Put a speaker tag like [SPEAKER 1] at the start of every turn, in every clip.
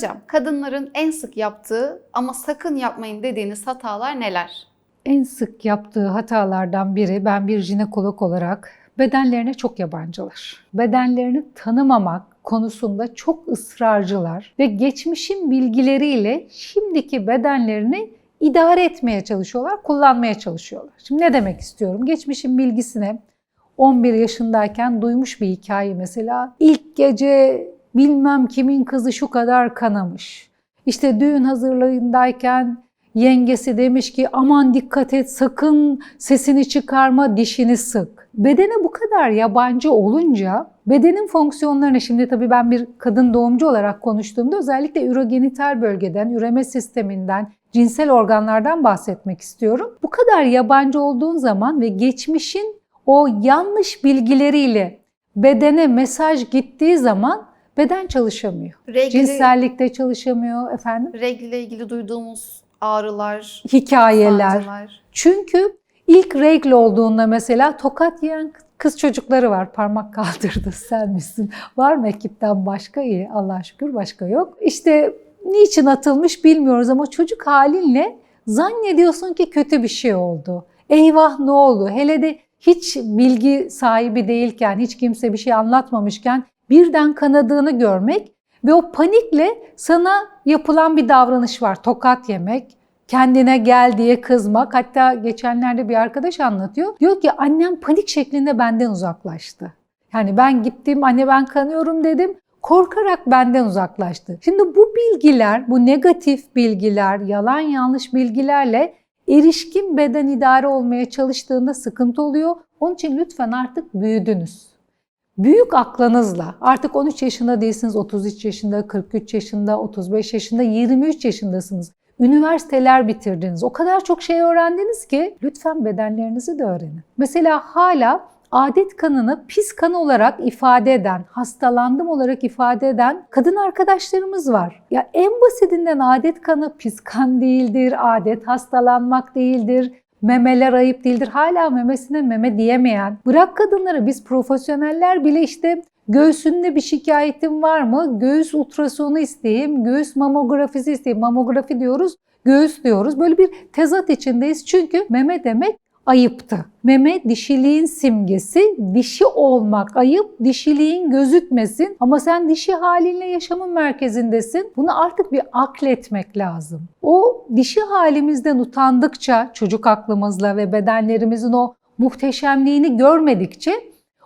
[SPEAKER 1] Hocam, kadınların en sık yaptığı ama sakın yapmayın dediğiniz hatalar neler?
[SPEAKER 2] En sık yaptığı hatalardan biri ben bir jinekolog olarak bedenlerine çok yabancılar. Bedenlerini tanımamak konusunda çok ısrarcılar ve geçmişin bilgileriyle şimdiki bedenlerini idare etmeye çalışıyorlar, kullanmaya çalışıyorlar. Şimdi ne demek istiyorum? Geçmişin bilgisine 11 yaşındayken duymuş bir hikaye mesela. İlk gece bilmem kimin kızı şu kadar kanamış. İşte düğün hazırlığındayken yengesi demiş ki aman dikkat et sakın sesini çıkarma dişini sık. Bedene bu kadar yabancı olunca bedenin fonksiyonlarını şimdi tabii ben bir kadın doğumcu olarak konuştuğumda özellikle ürogenital bölgeden, üreme sisteminden, cinsel organlardan bahsetmek istiyorum. Bu kadar yabancı olduğun zaman ve geçmişin o yanlış bilgileriyle bedene mesaj gittiği zaman beden çalışamıyor.
[SPEAKER 1] Regli,
[SPEAKER 2] Cinsellikte çalışamıyor efendim.
[SPEAKER 1] regl ile ilgili duyduğumuz ağrılar,
[SPEAKER 2] Hikayeler.
[SPEAKER 1] sancılar.
[SPEAKER 2] Çünkü ilk regl olduğunda mesela tokat yiyen kız çocukları var. Parmak kaldırdı sen misin? Var mı ekipten başka? iyi Allah'a şükür başka yok. İşte niçin atılmış bilmiyoruz ama çocuk halinle zannediyorsun ki kötü bir şey oldu. Eyvah ne oldu? Hele de hiç bilgi sahibi değilken, hiç kimse bir şey anlatmamışken birden kanadığını görmek ve o panikle sana yapılan bir davranış var. Tokat yemek, kendine gel diye kızmak. Hatta geçenlerde bir arkadaş anlatıyor. Diyor ki annem panik şeklinde benden uzaklaştı. Yani ben gittim anne ben kanıyorum dedim. Korkarak benden uzaklaştı. Şimdi bu bilgiler, bu negatif bilgiler, yalan yanlış bilgilerle erişkin beden idare olmaya çalıştığında sıkıntı oluyor. Onun için lütfen artık büyüdünüz. Büyük aklınızla artık 13 yaşında değilsiniz, 33 yaşında, 43 yaşında, 35 yaşında, 23 yaşındasınız. Üniversiteler bitirdiniz. O kadar çok şey öğrendiniz ki lütfen bedenlerinizi de öğrenin. Mesela hala adet kanını pis kan olarak ifade eden, hastalandım olarak ifade eden kadın arkadaşlarımız var. Ya en basitinden adet kanı pis kan değildir, adet hastalanmak değildir, memeler ayıp değildir. Hala memesine meme diyemeyen, bırak kadınları biz profesyoneller bile işte göğsünde bir şikayetim var mı? Göğüs ultrasonu isteyeyim, göğüs mamografisi isteyeyim. Mamografi diyoruz, göğüs diyoruz. Böyle bir tezat içindeyiz çünkü meme demek ayıptı. Meme dişiliğin simgesi, dişi olmak ayıp, dişiliğin gözükmesin ama sen dişi halinle yaşamın merkezindesin. Bunu artık bir akletmek lazım. O dişi halimizden utandıkça çocuk aklımızla ve bedenlerimizin o muhteşemliğini görmedikçe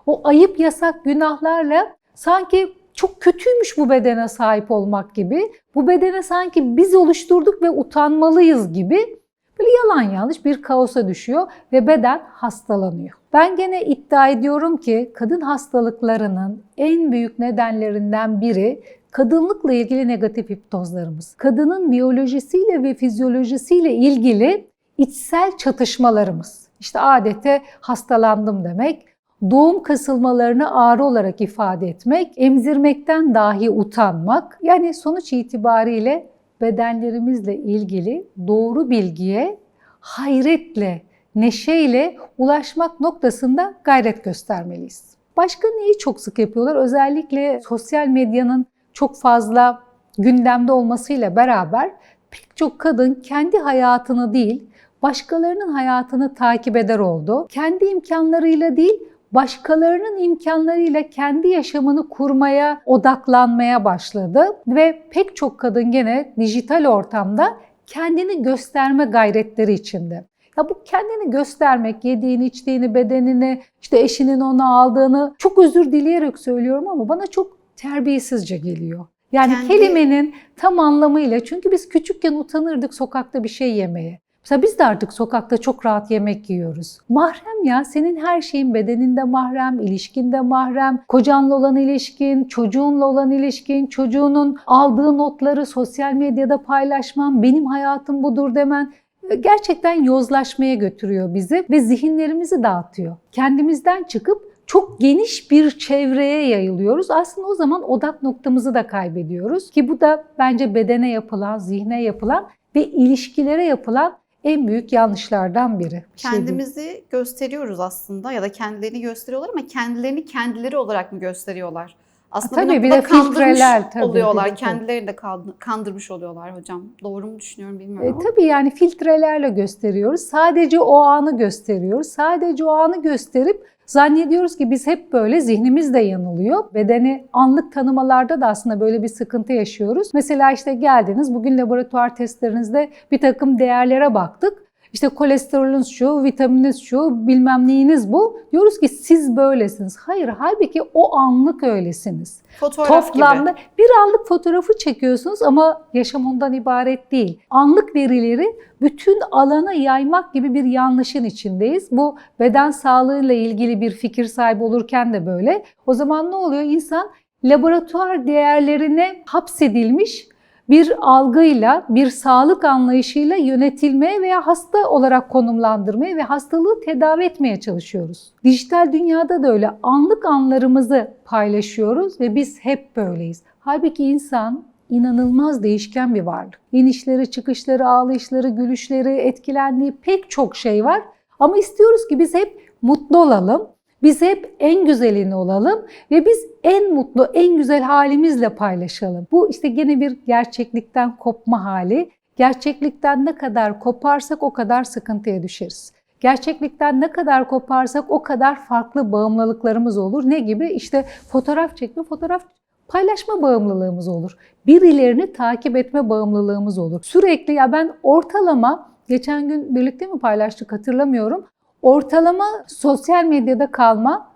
[SPEAKER 2] o ayıp yasak günahlarla sanki çok kötüymüş bu bedene sahip olmak gibi, bu bedene sanki biz oluşturduk ve utanmalıyız gibi Böyle yalan yanlış bir kaosa düşüyor ve beden hastalanıyor. Ben gene iddia ediyorum ki kadın hastalıklarının en büyük nedenlerinden biri kadınlıkla ilgili negatif hipnozlarımız. Kadının biyolojisiyle ve fizyolojisiyle ilgili içsel çatışmalarımız. İşte adete hastalandım demek, doğum kasılmalarını ağrı olarak ifade etmek, emzirmekten dahi utanmak. Yani sonuç itibariyle bedenlerimizle ilgili doğru bilgiye hayretle, neşeyle ulaşmak noktasında gayret göstermeliyiz. Başka neyi çok sık yapıyorlar? Özellikle sosyal medyanın çok fazla gündemde olmasıyla beraber pek çok kadın kendi hayatını değil, başkalarının hayatını takip eder oldu. Kendi imkanlarıyla değil, başkalarının imkanlarıyla kendi yaşamını kurmaya, odaklanmaya başladı ve pek çok kadın gene dijital ortamda kendini gösterme gayretleri içinde. Ya bu kendini göstermek, yediğini, içtiğini, bedenini, işte eşinin onu aldığını çok özür dileyerek söylüyorum ama bana çok terbiyesizce geliyor. Yani
[SPEAKER 1] Kendi-
[SPEAKER 2] kelimenin tam anlamıyla çünkü biz küçükken utanırdık sokakta bir şey yemeye. Mesela biz de artık sokakta çok rahat yemek yiyoruz. Mahrem ya senin her şeyin bedeninde mahrem, ilişkinde mahrem, kocanla olan ilişkin, çocuğunla olan ilişkin, çocuğunun aldığı notları sosyal medyada paylaşman, benim hayatım budur demen e, gerçekten yozlaşmaya götürüyor bizi ve zihinlerimizi dağıtıyor. Kendimizden çıkıp çok geniş bir çevreye yayılıyoruz. Aslında o zaman odak noktamızı da kaybediyoruz ki bu da bence bedene yapılan, zihne yapılan ve ilişkilere yapılan en büyük yanlışlardan biri. Bir şey.
[SPEAKER 1] Kendimizi gösteriyoruz aslında ya da kendilerini gösteriyorlar ama kendilerini kendileri olarak mı gösteriyorlar? Aslında
[SPEAKER 2] Tabii,
[SPEAKER 1] bir,
[SPEAKER 2] de
[SPEAKER 1] kandırmış
[SPEAKER 2] filtreler, tabii,
[SPEAKER 1] oluyorlar.
[SPEAKER 2] tabii.
[SPEAKER 1] Kendileri de kandırmış oluyorlar hocam. Doğru mu düşünüyorum bilmiyorum
[SPEAKER 2] E, tabii yani filtrelerle gösteriyoruz. Sadece o anı gösteriyoruz. Sadece o anı gösterip zannediyoruz ki biz hep böyle zihnimiz de yanılıyor. Bedeni anlık tanımalarda da aslında böyle bir sıkıntı yaşıyoruz. Mesela işte geldiniz bugün laboratuvar testlerinizde bir takım değerlere baktık. İşte kolesterolünüz şu, vitaminiz şu, bilmem neyiniz bu. Diyoruz ki siz böylesiniz. Hayır, halbuki o anlık öylesiniz.
[SPEAKER 1] Fotoğraf
[SPEAKER 2] Toplamda
[SPEAKER 1] gibi.
[SPEAKER 2] bir anlık fotoğrafı çekiyorsunuz ama yaşam ondan ibaret değil. Anlık verileri bütün alana yaymak gibi bir yanlışın içindeyiz. Bu beden sağlığıyla ilgili bir fikir sahibi olurken de böyle. O zaman ne oluyor? İnsan laboratuvar değerlerine hapsedilmiş bir algıyla, bir sağlık anlayışıyla yönetilmeye veya hasta olarak konumlandırmaya ve hastalığı tedavi etmeye çalışıyoruz. Dijital dünyada da öyle anlık anlarımızı paylaşıyoruz ve biz hep böyleyiz. Halbuki insan inanılmaz değişken bir varlık. İnişleri, çıkışları, ağlayışları, gülüşleri, etkilendiği pek çok şey var. Ama istiyoruz ki biz hep mutlu olalım. Biz hep en güzelini olalım ve biz en mutlu, en güzel halimizle paylaşalım. Bu işte gene bir gerçeklikten kopma hali. Gerçeklikten ne kadar koparsak o kadar sıkıntıya düşeriz. Gerçeklikten ne kadar koparsak o kadar farklı bağımlılıklarımız olur. Ne gibi? İşte fotoğraf çekme, fotoğraf paylaşma bağımlılığımız olur. Birilerini takip etme bağımlılığımız olur. Sürekli ya ben ortalama geçen gün birlikte mi paylaştık hatırlamıyorum. Ortalama sosyal medyada kalma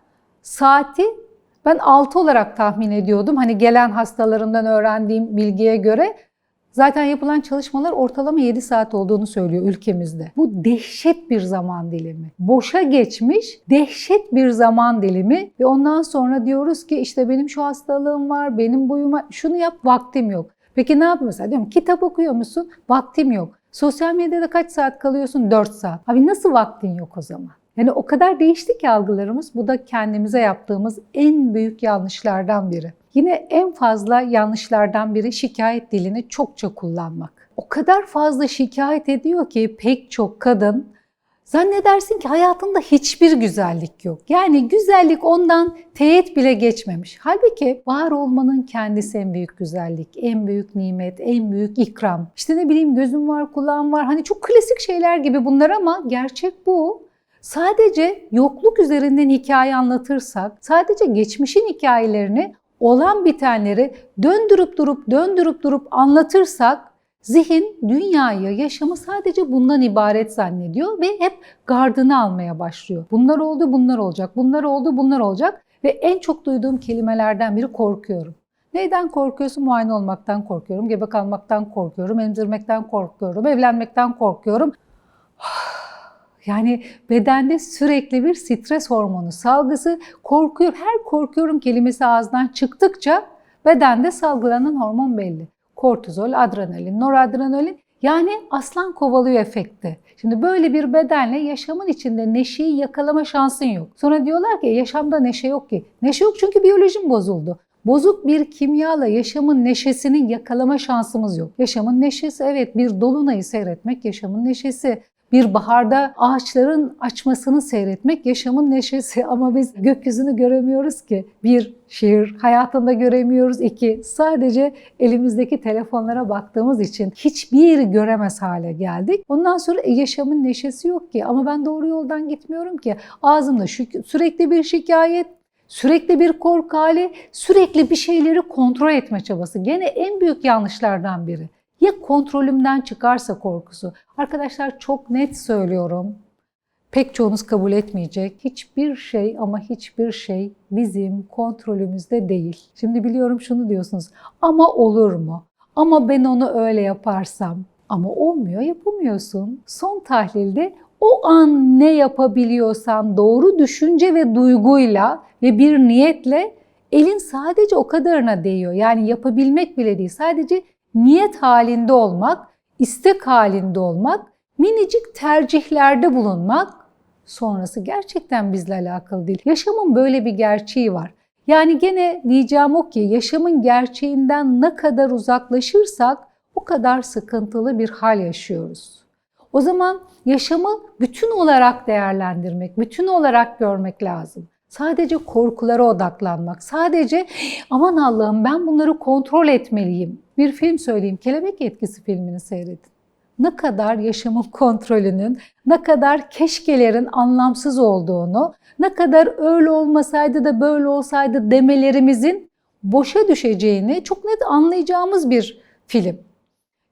[SPEAKER 2] saati ben 6 olarak tahmin ediyordum. Hani gelen hastalarımdan öğrendiğim bilgiye göre zaten yapılan çalışmalar ortalama 7 saat olduğunu söylüyor ülkemizde. Bu dehşet bir zaman dilimi. Boşa geçmiş dehşet bir zaman dilimi ve ondan sonra diyoruz ki işte benim şu hastalığım var, benim buyuma şunu yap vaktim yok. Peki ne yapayım mesela diyorum kitap okuyor musun? Vaktim yok. Sosyal medyada kaç saat kalıyorsun? 4 saat. Abi nasıl vaktin yok o zaman? Yani o kadar değişti ki algılarımız. Bu da kendimize yaptığımız en büyük yanlışlardan biri. Yine en fazla yanlışlardan biri şikayet dilini çokça kullanmak. O kadar fazla şikayet ediyor ki pek çok kadın Zannedersin ki hayatında hiçbir güzellik yok. Yani güzellik ondan teğet bile geçmemiş. Halbuki var olmanın kendisi en büyük güzellik, en büyük nimet, en büyük ikram. İşte ne bileyim gözüm var, kulağım var. Hani çok klasik şeyler gibi bunlar ama gerçek bu. Sadece yokluk üzerinden hikaye anlatırsak, sadece geçmişin hikayelerini olan bitenleri döndürüp durup döndürüp durup anlatırsak Zihin dünyayı, yaşamı sadece bundan ibaret zannediyor ve hep gardını almaya başlıyor. Bunlar oldu, bunlar olacak, bunlar oldu, bunlar olacak ve en çok duyduğum kelimelerden biri korkuyorum. Neyden korkuyorsun? Muayene olmaktan korkuyorum, gebe kalmaktan korkuyorum, emzirmekten korkuyorum, evlenmekten korkuyorum. Yani bedende sürekli bir stres hormonu salgısı, korkuyor. Her korkuyorum kelimesi ağızdan çıktıkça bedende salgılanan hormon belli kortizol, adrenalin, noradrenalin yani aslan kovalıyor efekti. Şimdi böyle bir bedenle yaşamın içinde neşeyi yakalama şansın yok. Sonra diyorlar ki yaşamda neşe yok ki. Neşe yok çünkü biyolojim bozuldu. Bozuk bir kimyala yaşamın neşesini yakalama şansımız yok. Yaşamın neşesi evet bir dolunayı seyretmek yaşamın neşesi. Bir baharda ağaçların açmasını seyretmek yaşamın neşesi ama biz gökyüzünü göremiyoruz ki. Bir, şehir hayatında göremiyoruz. İki, sadece elimizdeki telefonlara baktığımız için hiçbir göremez hale geldik. Ondan sonra e, yaşamın neşesi yok ki ama ben doğru yoldan gitmiyorum ki. Ağzımda sürekli bir şikayet, Sürekli bir korku hali, sürekli bir şeyleri kontrol etme çabası. Gene en büyük yanlışlardan biri. Ya kontrolümden çıkarsa korkusu. Arkadaşlar çok net söylüyorum. Pek çoğunuz kabul etmeyecek. Hiçbir şey ama hiçbir şey bizim kontrolümüzde değil. Şimdi biliyorum şunu diyorsunuz. Ama olur mu? Ama ben onu öyle yaparsam. Ama olmuyor, yapamıyorsun. Son tahlilde o an ne yapabiliyorsan doğru düşünce ve duyguyla ve bir niyetle elin sadece o kadarına değiyor. Yani yapabilmek bile değil. Sadece niyet halinde olmak, istek halinde olmak, minicik tercihlerde bulunmak sonrası gerçekten bizle alakalı değil. Yaşamın böyle bir gerçeği var. Yani gene diyeceğim o ki yaşamın gerçeğinden ne kadar uzaklaşırsak o kadar sıkıntılı bir hal yaşıyoruz. O zaman yaşamı bütün olarak değerlendirmek, bütün olarak görmek lazım. Sadece korkulara odaklanmak. Sadece aman Allah'ım ben bunları kontrol etmeliyim. Bir film söyleyeyim. Kelebek Etkisi filmini seyredin. Ne kadar yaşamın kontrolünün, ne kadar keşkelerin anlamsız olduğunu, ne kadar öyle olmasaydı da böyle olsaydı demelerimizin boşa düşeceğini çok net anlayacağımız bir film.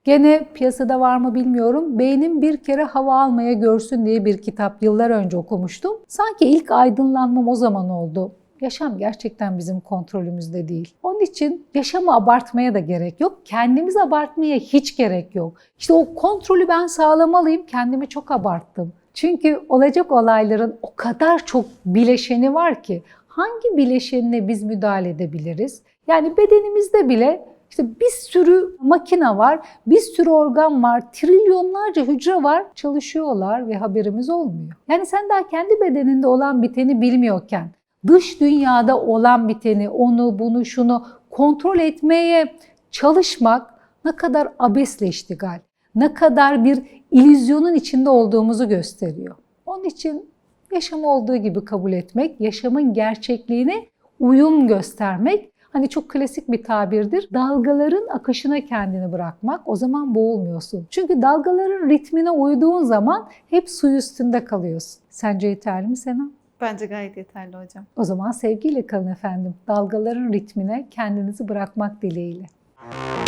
[SPEAKER 2] Gene piyasada var mı bilmiyorum. Beynim bir kere hava almaya görsün diye bir kitap yıllar önce okumuştum. Sanki ilk aydınlanmam o zaman oldu. Yaşam gerçekten bizim kontrolümüzde değil. Onun için yaşamı abartmaya da gerek yok. Kendimizi abartmaya hiç gerek yok. İşte o kontrolü ben sağlamalıyım. Kendimi çok abarttım. Çünkü olacak olayların o kadar çok bileşeni var ki hangi bileşenine biz müdahale edebiliriz? Yani bedenimizde bile işte bir sürü makine var, bir sürü organ var, trilyonlarca hücre var, çalışıyorlar ve haberimiz olmuyor. Yani sen daha kendi bedeninde olan biteni bilmiyorken, dış dünyada olan biteni, onu, bunu, şunu kontrol etmeye çalışmak ne kadar abesle iştigal, ne kadar bir illüzyonun içinde olduğumuzu gösteriyor. Onun için yaşamı olduğu gibi kabul etmek, yaşamın gerçekliğine uyum göstermek Hani çok klasik bir tabirdir. Dalgaların akışına kendini bırakmak. O zaman boğulmuyorsun. Çünkü dalgaların ritmine uyduğun zaman hep su üstünde kalıyorsun. Sence yeterli mi Sena?
[SPEAKER 1] Bence gayet yeterli hocam.
[SPEAKER 2] O zaman sevgiyle kalın efendim. Dalgaların ritmine kendinizi bırakmak dileğiyle. Müzik